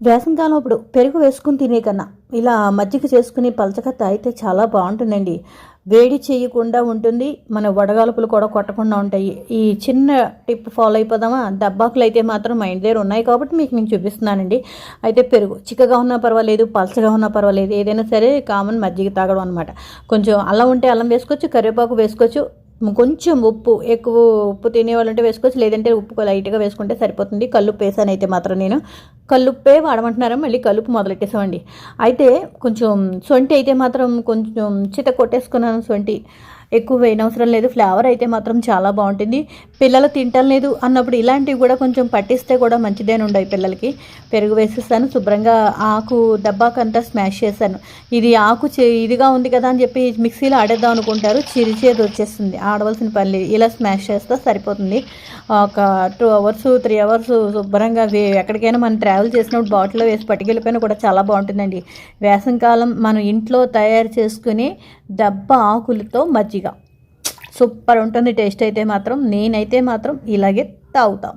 వేసవికాలం అప్పుడు పెరుగు వేసుకుని తినే కన్నా ఇలా మజ్జిగ చేసుకుని పలచగా తాగితే చాలా బాగుంటుందండి. వేడి చేయకుండా ఉంటుంది. మన వడగాలుపులు కూడా కొట్టకుండా ఉంటాయి. ఈ చిన్న టిప్ ఫాలో అయిపోదామా? దబ్బాకులు అయితే మాత్రం మా ఇంటి దగ్గర ఉన్నాయి కాబట్టి మీకు నేను చూపిస్తున్నానండి. అయితే పెరుగు చిక్కగా ఉన్నా పర్వాలేదు పలచగా ఉన్నా పర్వాలేదు. ఏదైనా సరే కామన్ మజ్జిగ తాగడం అనమాట కొంచెం అల్లం ఉంటే అల్లం వేసుకోవచ్చు కరివేపాకు వేసుకోవచ్చు. కొంచెం ఉప్పు ఎక్కువ ఉప్పు తినేవాళ్ళంటే వేసుకోవచ్చు లేదంటే ఉప్పు లైట్గా వేసుకుంటే సరిపోతుంది. కల్లుప్పు వేసాను అయితే మాత్రం నేను. కల్లుప్పే వాడమంటున్నారా? మళ్ళీ కలుపు మొదలెట్టేసామండి. అయితే కొంచెం సొంటి అయితే మాత్రం కొంచెం చిత కొట్టేసుకున్నాను సొంటి. ఎక్కువ వేయనవసరం లేదు. ఫ్లేవర్ అయితే మాత్రం చాలా బాగుంటుంది. పిల్లలు తింటం లేదు అన్నప్పుడు ఇలాంటివి కూడా కొంచెం పట్టిస్తే కూడా మంచిదేని ఉండవు పిల్లలకి. పెరుగు వేసేస్తాను శుభ్రంగా ఆకు డబ్బాకంతా స్మాష్ చేశాను. ఇది ఆకు చే- ఇదిగా ఉంది కదా అని చెప్పి మిక్సీలో ఆడేద్దాం అనుకుంటారు. చిరిచేది వచ్చేస్తుంది. ఆడవలసిన పని లేదు. ఇలా స్మాష్ చేస్తే సరిపోతుంది. ఒక టూ అవర్స్ త్రీ అవర్స్ శుభ్రంగా ఎక్కడికైనా మనం ట్రావెల్ చేసినప్పుడు బాటిల్లో వేసి పట్టుకెళ్ళిపోయినా కూడా చాలా బాగుంటుందండి. వేసంకాలం మనం ఇంట్లో తయారు చేసుకుని డబ్బా ఆకులతో మజ్జిగ. సూపర్ ఉంటుంది టేస్ట్ అయితే మాత్రం నేనైతే మాత్రం ఇలాగే తాగుతాం.